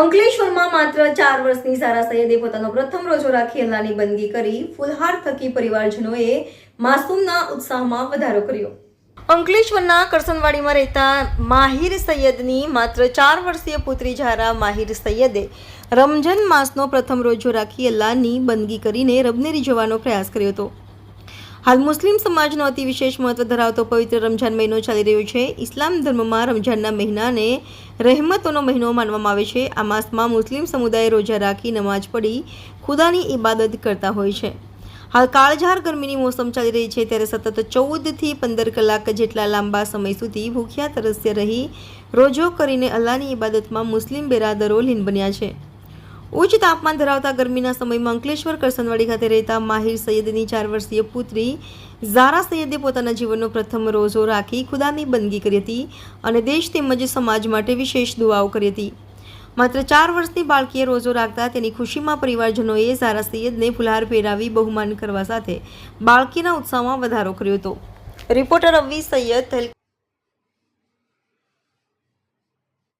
અંકલેશ્વરમાં માત્ર ચાર વર્ષની સારા સૈયદે પોતાનો પ્રથમ રોજો રાખી અલ્લાહની બંદગી કરી ફુલહાર થકી પરિવારજનોએ માસૂમના ઉત્સાહમાં વધારો કર્યો. અંકલેશ્વરના કરસનવાડીમાં રહેતા માહિર સૈયદની માત્ર ચાર વર્ષીય પુત્રી ઝારા માહિર સૈયદે રમઝાન માસનો પ્રથમ રોજો રાખી અલ્લાહની બંદગી કરીને રબને રીઝવવાનો પ્રયાસ કર્યો હતો. હાલ મુસ્લિમ સમાજનો અતિ વિશેષ મહત્વ ધરાવતો પવિત્ર રમઝાન મહિનો ચાલી રહ્યો છે. ઇસ્લામ ધર્મમાં રમઝાનના મહિનાને રહેમતોનો મહિનો માનવામાં આવે છે. આ માસમાં મુસ્લિમ સમુદાય રોજા રાખી નમાજ પઢી ખુદાની ઇબાદત કરતા હોય છે. હાલ કાળઝાર ગરમીની મોસમ ચાલી રહી છે ત્યારે સતત ચૌદથી પંદર કલાક જેટલા લાંબા સમય સુધી ભૂખ્યા તરસ્યા રહી રોજો કરીને અલ્લાહની ઇબાદતમાં મુસ્લિમ બેરાદરો લીન બન્યા છે. ઉચ્ચ તાપમાન ધરાવતા ગરમીના સમયમાં અંકલેશ્વર, કરસનવાડી ખાતે રહેતા માહિર સૈયદની ચાર વર્ષીય પુત્રી ઝારા સૈયદે પોતાના જીવનનો પ્રથમ રોઝો રાખી ખુદાની બંદગી કરી હતી અને દેશ તેમજ સમાજ માટે વિશેષ દુઆઓ કરી હતી. માત્ર ચાર વર્ષની બાળકીએ રોઝો રાખતા તેની ખુશીમાં પરિવારજનોએ ઝારા સૈયદને ફુલહાર પહેરાવી બહુમાન કરવા સાથે બાળકીના ઉત્સાહમાં વધારો કર્યો હતો. રિપોર્ટર અવી સૈયદ